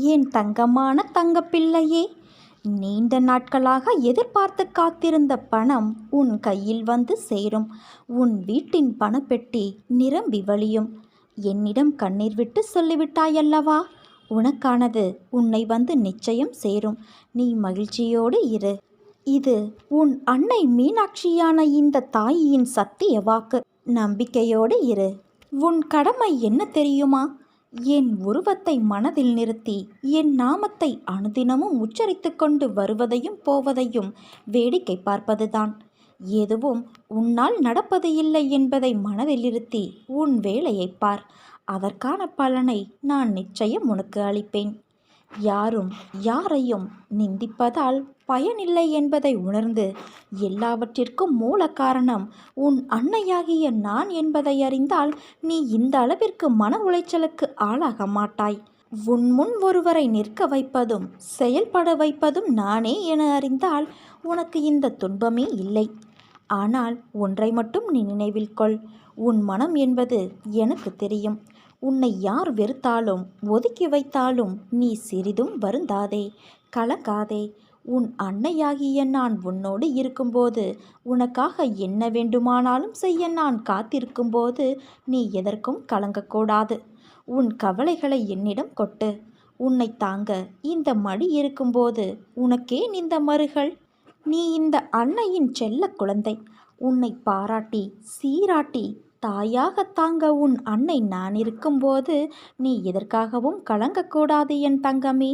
என் தங்கமான தங்கப்பிள்ளையே? நீண்ட நாட்களாக எதிர்பார்த்து காத்திருந்த பணம் உன் கையில் வந்து சேரும். உன் வீட்டின் பணப்பெட்டி நிரம்பி வழியும். என்னிடம் கண்ணீர் விட்டு சொல்லிவிட்டாயல்லவா? உனக்கானது உன்னை வந்து நிச்சயம் சேரும். நீ மகிழ்ச்சியோடு இரு. இது உன் அன்னை மீனாட்சியான இந்த தாயின் சத்திய வாக்கு. நம்பிக்கையோடு இரு. உன் கடமை என்ன தெரியுமா? என் உருவத்தை மனதில் நிறுத்தி என் நாமத்தை அனுதினமும் உச்சரித்து கொண்டு வருவதையும் போவதையும் வேடிக்கை பார்ப்பதுதான். எதுவும் உன்னால் நடப்பது இல்லை என்பதை மனதில் இருத்தி உன் வேலையை பார். அதற்கான பலனை நான் நிச்சயம் உனக்கு அளிப்பேன். யாரும் யாரையும் நிந்திப்பதால் பயனில்லை என்பதை உணர்ந்து எல்லாவற்றிற்கும் மூல காரணம் உன் அன்னையாகிய நான் என்பதை அறிந்தால் நீ இந்த அளவிற்கு மன உளைச்சலுக்கு ஆளாக மாட்டாய். உன் முன் ஒருவரை நிற்க வைப்பதும் செயல்பட வைப்பதும் நானே என அறிந்தால் உனக்கு இந்த துன்பமே இல்லை. ஆனால் ஒன்றை மட்டும் நீ நினைவில் கொள். உன் மனம் என்பது எனக்கு தெரியும். உன்னை யார் வெறுத்தாலும் ஒதுக்கி வைத்தாலும் நீ சிறிதும் வருந்தாதே கலங்காதே. உன் அன்னையாகிய நான் உன்னோடு இருக்கும்போது உனக்காக என்ன வேண்டுமானாலும் செய்ய நான் காத்திருக்கும்போது நீ எதற்கும் கலங்கக்கூடாது. உன் கவலைகளை என்னிடம் கொட்டு. உன்னை தாங்க இந்த மடி இருக்கும்போது உனக்கேன் இந்த மறுகள்? நீ இந்த அன்னையின் செல்ல குழந்தை. உன்னை பாராட்டி சீராட்டி தாயாக தாங்க உன் அன்னை நான் இருக்கும்போது நீ எதற்காகவும் கலங்கக்கூடாது என் தங்கமே.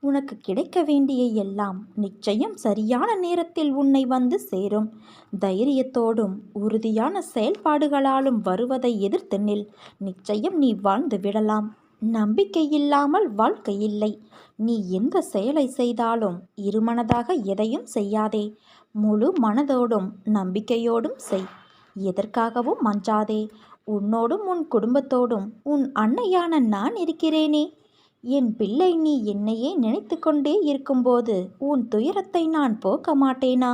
உனக்கு கிடைக்க வேண்டிய எல்லாம் நிச்சயம் சரியான நேரத்தில் உன்னை வந்து சேரும். தைரியத்தோடும் உறுதியான செயல்பாடுகளாலும் வருவதை எதிர்த்து நில். நிச்சயம் நீ வாழ்ந்து விடலாம். நம்பிக்கை இல்லாமல் வாழ்க்கை இல்லை. நீ எந்த செயலை செய்தாலும் இருமனதாக எதையும் செய்யாதே. முழு மனதோடும் நம்பிக்கையோடும் செய். எதற்காகவும் மஞ்சாதே உன்னோடும் உன் குடும்பத்தோடும் உன் அன்னையான நான் இருக்கிறேனே. என் பிள்ளை நீ என்னையே நினைத்து கொண்டே இருக்கும்போது உன் துயரத்தை நான் போக்க மாட்டேனா?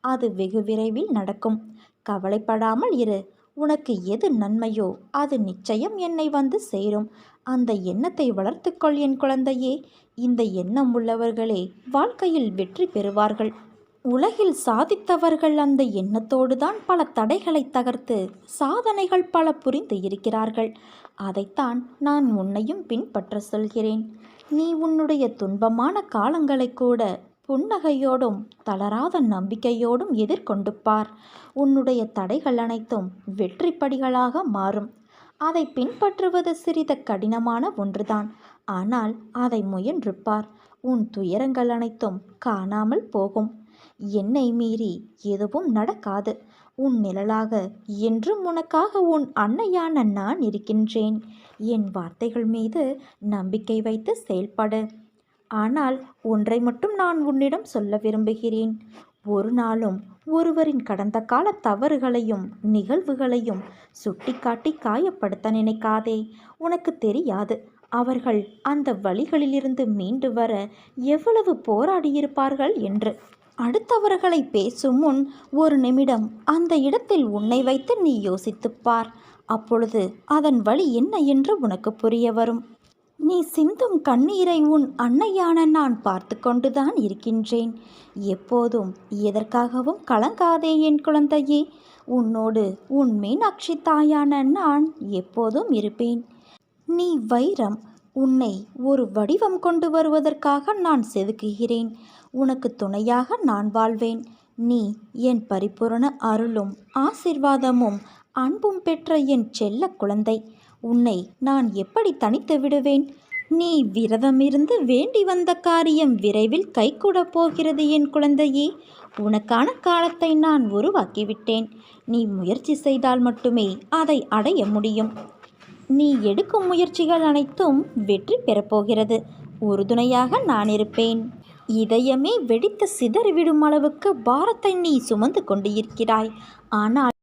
அது வெகு விரைவில் நடக்கும். கவலைப்படாமல் இரு. உனக்கு எது நன்மையோ அது நிச்சயம் என்னை வந்து சேரும். அந்த எண்ணத்தை வளர்த்துக்கொள் என் குழந்தையே. இந்த எண்ணம் உள்ளவர்களே வாழ்க்கையில் வெற்றி பெறுவார்கள். உலகில் சாதித்தவர்கள் அந்த எண்ணத்தோடு தான் பல தடைகளை தகர்த்து சாதனைகள் பல புரிந்து இருக்கிறார்கள். அதைத்தான் நான் உன்னையும் பின்பற்ற சொல்கிறேன். நீ உன்னுடைய துன்பமான காலங்களை கூட புன்னகையோடும் தளராத நம்பிக்கையோடும் எதிர்கொண்டு பார். உன்னுடைய தடைகள் அனைத்தும் வெற்றி படிகளாக மாறும். அதை பின்பற்றுவது சிறித கடினமான ஒன்றுதான். ஆனால் அதை முயன்று பார். உன் துயரங்கள் அனைத்தும் காணாமல் போகும். என்னை மீறி எதுவும் நடக்காது. உன் நிழலாக என்றும் உனக்காக உன் அன்னையான நான் இருக்கின்றேன். என் வார்த்தைகள் மீது நம்பிக்கை வைத்து செயல்படு. ஆனால் ஒன்றை மட்டும் நான் உன்னிடம் சொல்ல விரும்புகிறேன். ஒரு நாளும் ஒருவரின் கடந்த கால தவறுகளையும் நிகழ்வுகளையும் சுட்டிக்காட்டி காயப்படுத்த நினைக்காதே. உனக்கு தெரியாது அவர்கள் அந்த வழிகளிலிருந்து மீண்டு வர எவ்வளவு போராடியிருப்பார்கள் என்று. அடுத்தவர்களை பேசும் முன் ஒரு நிமிடம் அந்த இடத்தில் உன்னை வைத்து நீ யோசித்துப்பார் அப்பொழுது அதன் வழி என்ன என்று உனக்கு புரிய வரும். நீ சிந்தும் கண்ணீரை உன் அன்னையான நான் பார்த்து கொண்டுதான் இருக்கின்றேன். எப்போதும் எதற்காகவும் கலங்காதே என் குழந்தையே. உன்னோடு உன் மீனாட்சி தாயான நான் எப்போதும் இருப்பேன். நீ வைரம் உன்னை ஒரு வடிவம் கொண்டு வருவதற்காக நான் செதுக்குகிறேன். உனக்கு துணையாக நான் வாழ்வேன். நீ என் பரிபூரண அருளும் ஆசிர்வாதமும் அன்பும் பெற்ற என் செல்ல குழந்தை. உன்னை நான் எப்படி தனித்து விடுவேன்? நீ விரதமிருந்து வேண்டி வந்த காரியம் விரைவில் கைகூட போகிறது என் குழந்தையே. உனக்கான காலத்தை நான் உருவாக்கிவிட்டேன். நீ முயற்சி செய்தால் மட்டுமே அதை அடைய முடியும். நீ எடுக்கும் முயற்சிகள் அனைத்தும் வெற்றி பெறப்போகிறது உறுதுணையாக நான் இருப்பேன். இதயமே வெடித்து சிதறிவிடும் அளவுக்கு பாரத்தை நீ சுமந்து கொண்டு இருக்கிறாய் ஆனால்